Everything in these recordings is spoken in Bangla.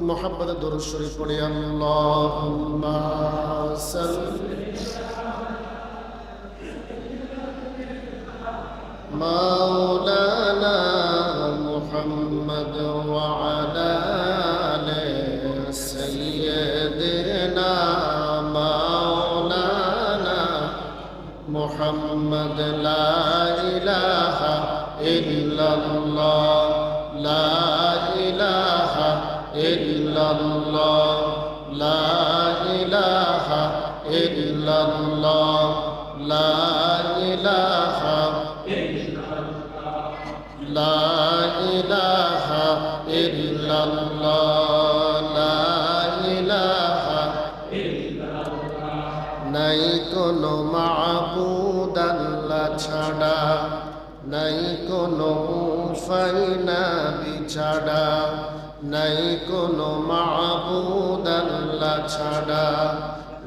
محبت درود شریف پڑھی اللهم صل. مولانا محمد وعلى سيدنا مولانا محمد لا إله إلا الله ইল্লাল্লাহ লা ইলাহা ইল্লাল্লাহ লা ইলাহা লা ইলাহা ইল্লাল্লাহ লা ইলাহা নাই কোনো মাহবুদ আল্লাহ ছাড়া নাই কোনো ফাইনা বিছাড়া নাই কোনো মাবুদ আল্লাহ ছাড়া,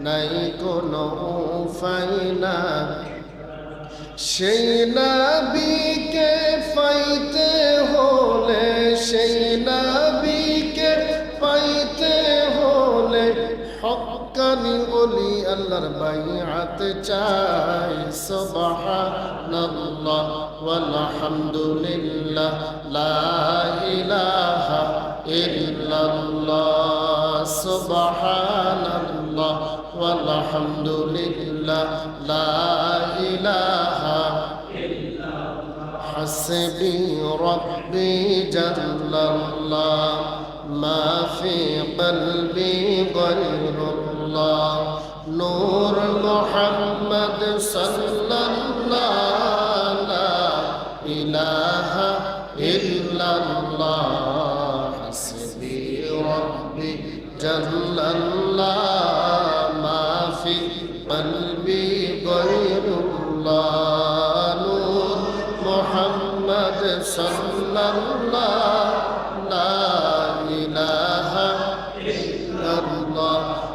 নাই কোনো ফাইনা সেই নবীকে পাইতে হলে, সেই নবীকে পাইতে হলে হক্কানি ওলি আল্লাহর বাইআত চাই। সুবহানাল্লাহ ওয়ালহামদুলিল্লাহ লা ইলাহা إلا الله سبحان الله والحمد لله لا إله إلا الله. حسبي ربي جل الله ما في قلبي غير الله. نور محمد صلى الله لا إله إلا الله. জল্লাল্লাহ মাফি কলবি গৈরুল্লাহ নূর মোহাম্মদ সাল্লাল্লাহ লা ইলাহা ইল্লাল্লাহ